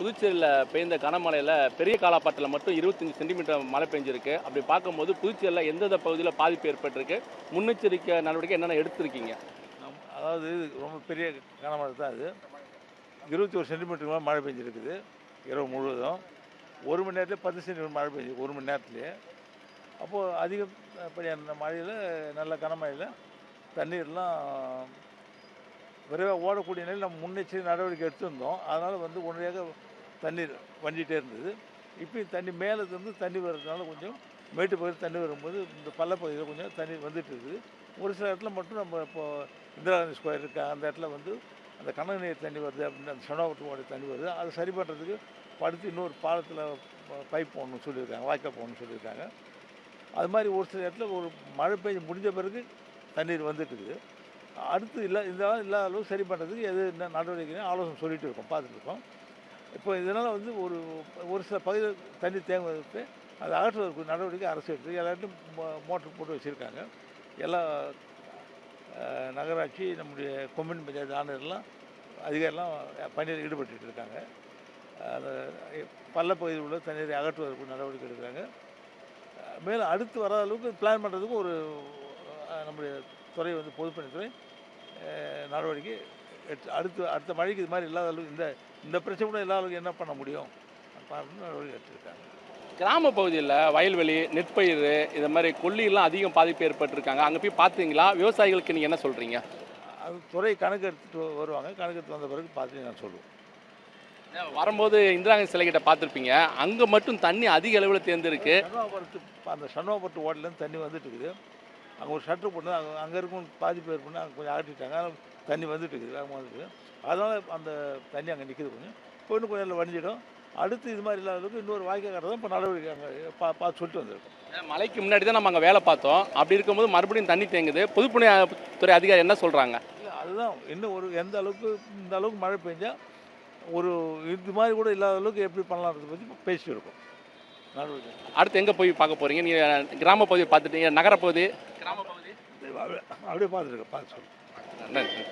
புதுச்சேரியில் பெய்ந்த கனமழையில் பெரிய காலாப்பாட்டில் மட்டும் இருபத்தஞ்சி சென்டிமீட்டர் மழை பெஞ்சிருக்கு. அப்படி பார்க்கும்போது புதுச்சேரியில் எந்தெந்த பகுதியில் பாதிப்பு ஏற்பட்டிருக்கு? முன்னெச்சரிக்கை நடவடிக்கை என்னென்ன எடுத்திருக்கீங்க? நம்- அதாவது இது ரொம்ப பெரிய கனமழை தான் அது. இருபத்தி ஒரு சென்டிமீட்டருக்கு மேலே மழை பெஞ்சிருக்குது. இரவு முழுவதும். ஒரு மணி நேரத்தில் பத்து சென்டிமீட்டர் மழை பெஞ்சிருக்கு ஒரு மணி நேரத்துலேயே அப்போது அதிகப்படியான மழையில் நல்ல கனமழையில் தண்ணீர்லாம் விரைவாக ஓடக்கூடிய நிலையில் நம்ம முன்னெச்சரிக்கை நடவடிக்கை எடுத்திருந்தோம். அதனால் வந்து உடனடியாக தண்ணீர் வண்டிகிட்டே இருந்தது. இப்போயும் தண்ணி மேலே இருந்து தண்ணி வர்றதுனால கொஞ்சம் மேட்டு பகுதி தண்ணி வரும்போது இந்த பள்ளப்பகுதியில் கொஞ்சம் தண்ணி வந்துட்டு இருக்குது. ஒரு சில இடத்துல மட்டும் நம்ம இப்போது இந்திராந்தி ஸ்கொயர் இருக்கா அந்த இடத்துல வந்து அந்த கனவு நீர் தண்ணி வருது அப்படின்னு அந்த சொனோவட்டு தண்ணி வருது. அதை சரி பண்ணுறதுக்கு படுத்து இன்னொரு பாலத்தில் பைப் போடணும்னு சொல்லியிருக்காங்க வாய்க்கால் போடணும்னு சொல்லியிருக்காங்க. அது மாதிரி ஒரு சில இடத்துல ஒரு மழை பெய்ஞ்சு முடிஞ்ச பிறகு தண்ணீர் வந்துட்டுது அடுத்து இல்லை இந்த இல்லாத அளவு சரி பண்ணுறதுக்கு எது என்ன நடவடிக்கைன்னு ஆலோசனை சொல்லிகிட்டு இருக்கோம் பார்த்துட்டு இருக்கோம். இப்போ இதனால் வந்து ஒரு ஒரு சில பகுதியில் தண்ணி தேங்குவதற்கு அதை அகற்றுவதற்கு நடவடிக்கை அரசு எடுத்து எல்லா மோ- மோட்டர் போட்டு வச்சுருக்காங்க. எல்லா நகராட்சி நம்முடைய கொம்யூன் பஞ்சாயத்து ஆணையர்லாம் அதிகாரிலாம் பணியில் ஈடுபட்டு இருக்காங்க. அந்த பள்ளப்பகுதியில் உள்ள தண்ணீரை அகற்றுவதற்கு நடவடிக்கை எடுக்கிறாங்க. மேலும் அடுத்து வராத அளவுக்கு பிளான் பண்ணுறதுக்கு ஒரு நம்முடைய துறை வந்து பொதுப்பணித்துறை நடவடிக்கை அடுத்து அடுத்த மழைக்கு இது மாதிரி இல்லாத அளவுக்கு இந்த இந்த பிரச்சனை கூட இல்லாத அளவுக்கு என்ன பண்ண முடியும்? பார்த்து நடவடிக்கை எடுத்துருக்காங்க கிராம பகுதியில் வயல்வெளி நெற்பயிர் இது மாதிரி கொல்லியெல்லாம் அதிகம் பாதிப்பு ஏற்பட்டிருக்காங்க. அங்கே போய் பார்த்தீங்களா விவசாயிகளுக்கு நீங்கள் என்ன சொல்கிறீங்க அது துறை கணக்கு எடுத்துட்டு வருவாங்க. கணக்கு எடுத்து வந்த பிறகு பார்த்து நான் சொல்லுவேன். வரும்போது இந்திரா காந்தி சிலை கிட்ட பார்த்துருப்பீங்க அங்கே மட்டும் தண்ணி அதிக அளவில் தேர்ந்திருக்கு சன்னோபுரத்து அந்த சன்னோபுரத்து ஓட்டலேருந்து தண்ணி வந்துட்டு இருக்குது. அங்கே ஒரு ஷட்டர் போட்டு அங்கே அங்கே இருக்கும் பாதிப்பு ஏற்பட்டு அங்கே கொஞ்சம் அகற்றிட்டாங்க அதனால தண்ணி வந்துட்டு இருக்குது வேகமாக வந்துட்டு. அதனால் அந்த தண்ணி அங்கே நிற்கிது கொஞ்சம். இப்போ இன்னும் கொஞ்சம் நேரம் வடிஞ்சிடும் அடுத்து இது மாதிரி இல்லாத அளவுக்கு இன்னொரு வாய்க்கால் கட்டுறதான் இப்போ நடவடிக்கை அங்கே பா பார்த்து சொல்லிட்டு வந்திருக்கோம் மழைக்கு முன்னாடி தான் நம்ம அங்கே வேலை பார்த்தோம். அப்படி இருக்கும்போது மறுபடியும் தண்ணி தேங்குது. பொதுப்பணித்துறை அதிகாரி என்ன சொல்கிறாங்க இல்லை அதுதான். இன்னும் ஒரு எந்த அளவுக்கு இந்த அளவுக்கு மழை பெஞ்சா ஒரு இது மாதிரி கூட இல்லாத அளவுக்கு எப்படி பண்ணலான்றதை பற்றி பேசிட்டு இருக்கோம். நடவடிக்கை அடுத்து எங்கே போய் பார்க்க போகிறீங்க நீங்கள் கிராம பகுதியை பார்த்துட்டீங்க நகர பகுதி கிராம பகுதி அப்படியே பார்த்துருக்கேன் பார்த்து சொல்லுங்கள் நன்றி.